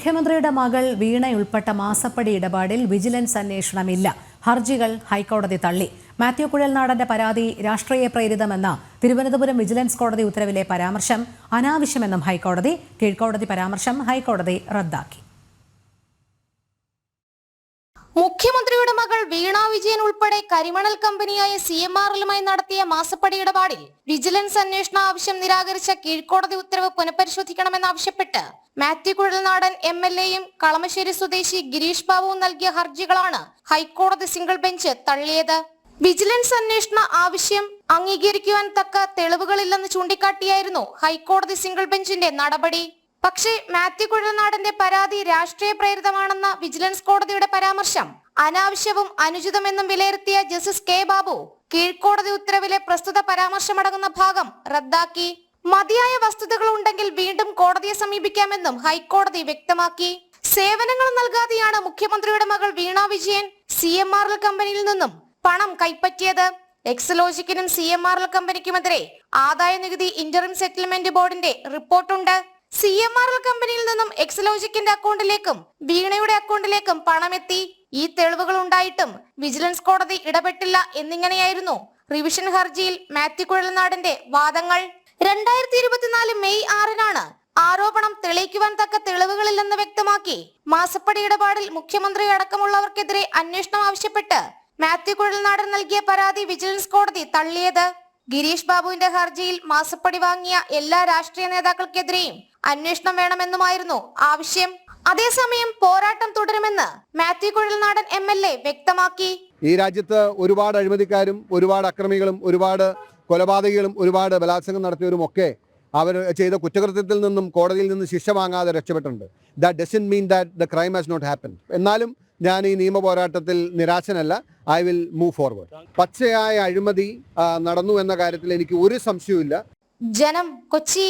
മുഖ്യമന്ത്രിയുടെ മകൾ വീണയുൾപ്പെട്ട മാസപ്പടി ഇടപാടിൽ വിജിലൻസ് അന്വേഷണമില്ല. ഹർജികൾ ഹൈക്കോടതി തള്ളി. മാത്യു കുഴൽനാടന്റെ പരാതി രാഷ്ട്രീയ പ്രേരിതമെന്ന തിരുവനന്തപുരം വിജിലൻസ് കോടതി ഉത്തരവിലെ പരാമർശം അനാവശ്യമെന്നും ഹൈക്കോടതി കീഴ്ക്കോടതി പരാമർശം ഹൈക്കോടതി റദ്ദാക്കി. വീണ വിജയൻ ഉൾപ്പെടെ കരിമണൽ കമ്പനിയായ സി എം ആർ എല്ലുമായി നടത്തിയ മാസപ്പടി ഇടപാടിൽ വിജിലൻസ് അന്വേഷണ ആവശ്യം നിരാകരിച്ച കീഴ്ക്കോടതി ഉത്തരവ് പുനഃപരിശോധിക്കണമെന്നാവശ്യപ്പെട്ട് മാത്യു കുഴൽനാടൻ എം എൽ എയും കളമശ്ശേരി സ്വദേശി ഗിരീഷ് ബാബുവും നൽകിയ ഹർജികളാണ് ഹൈക്കോടതി സിംഗിൾ ബെഞ്ച് തള്ളിയത്. വിജിലൻസ് അന്വേഷണ ആവശ്യം അംഗീകരിക്കുവാൻ തക്ക തെളിവുകളില്ലെന്ന് ചൂണ്ടിക്കാട്ടിയായിരുന്നു ഹൈക്കോടതി സിംഗിൾ ബെഞ്ചിന്റെ നടപടി. പക്ഷേ മാത്യു കുഴൽനാടന്റെ പരാതി രാഷ്ട്രീയ പ്രേരിതമാണെന്ന വിജിലൻസ് കോടതിയുടെ പരാമർശം. അനാവശ്യവും അനുചിതമെന്നും വിലയിരുത്തിയ ജസ്റ്റിസ് കെ ബാബു കീഴ്ക്കോടതി ഉത്തരവിലെ പ്രസ്തുത പരാമർശമടങ്ങുന്ന ഭാഗം റദ്ദാക്കി. മതിയായ വസ്തുതകൾ ഉണ്ടെങ്കിൽ വീണ്ടും കോടതിയെ സമീപിക്കാമെന്നും ഹൈക്കോടതി വ്യക്തമാക്കി. സേവനങ്ങൾ നൽകാതെയാണ് മുഖ്യമന്ത്രിയുടെ മകൾ Veena Vijayan C M R L കമ്പനിയിൽ നിന്നും പണം കൈപ്പറ്റിയത്. എക്സലോജിക്കിനും സി എം ആർ എൽ കമ്പനിക്കുമെതിരെ ആദായ നികുതി ഇന്ററിം സെറ്റിൽമെന്റ് ബോർഡിന്റെ റിപ്പോർട്ടുണ്ട്. സി എം ആർ എൽ കമ്പനിയിൽ നിന്നും എക്സലോജിക്കിന്റെ അക്കൗണ്ടിലേക്കും വീണയുടെ അക്കൗണ്ടിലേക്കും പണമെത്തി. ഈ തെളിവുകൾ ഉണ്ടായിട്ടും വിജിലൻസ് കോടതി ഇടപെട്ടില്ല എന്നിങ്ങനെയായിരുന്നു റിവിഷൻ ഹർജിയിൽ മാത്യു കുഴൽനാടിന്റെ വാദങ്ങൾ. രണ്ടായിരത്തി ഇരുപത്തിനാല് മെയ് ആറിനാണ് ആരോപണം തെളിയിക്കുവാൻ തക്ക തെളിവുകളില്ലെന്ന് വ്യക്തമാക്കി മാസപ്പടി ഇടപാടിൽ മുഖ്യമന്ത്രി അടക്കമുള്ളവർക്കെതിരെ അന്വേഷണം ആവശ്യപ്പെട്ട് മാത്യു കുഴൽനാടൻ നൽകിയ പരാതി വിജിലൻസ് കോടതി തള്ളിയത്. ഗിരീഷ് ബാബുവിന്റെ ഹർജിയിൽ മാസപ്പടി വാങ്ങിയ എല്ലാ രാഷ്ട്രീയ നേതാക്കൾക്കെതിരെയും അന്വേഷണം വേണമെന്നുമായിരുന്നു ആവശ്യം അതേസമയം പോരാട്ടം തുടരുമെന്ന് Mathew Kuzhalnadan M L A വ്യക്തമാക്കി. ഈ രാജ്യത്ത് ഒരുപാട് അഴിമതിക്കാരും ഒരുപാട് അക്രമികളും ഒരുപാട് കൊലപാതകികളും ഒരുപാട് ബലാത്സംഗം നടത്തിയവരും ഒക്കെ അവർ ചെയ്ത കുറ്റകൃത്യത്തിൽ നിന്നും കോടതിയിൽ നിന്ന് ശിക്ഷ വാങ്ങാതെ രക്ഷപ്പെട്ടിട്ടുണ്ട്. That doesn't mean that the crime has not happen എന്നാലും ഞാൻ ഈ നിയമ പോരാട്ടത്തിൽ നിരാശനല്ല. ഐ വിൽ മൂവ് ഫോർവേഡ് പച്ചയായ അഴിമതി നടന്നു എന്ന കാര്യത്തിൽ എനിക്ക് ഒരു സംശയവുമില്ല. ജനം കൊച്ചി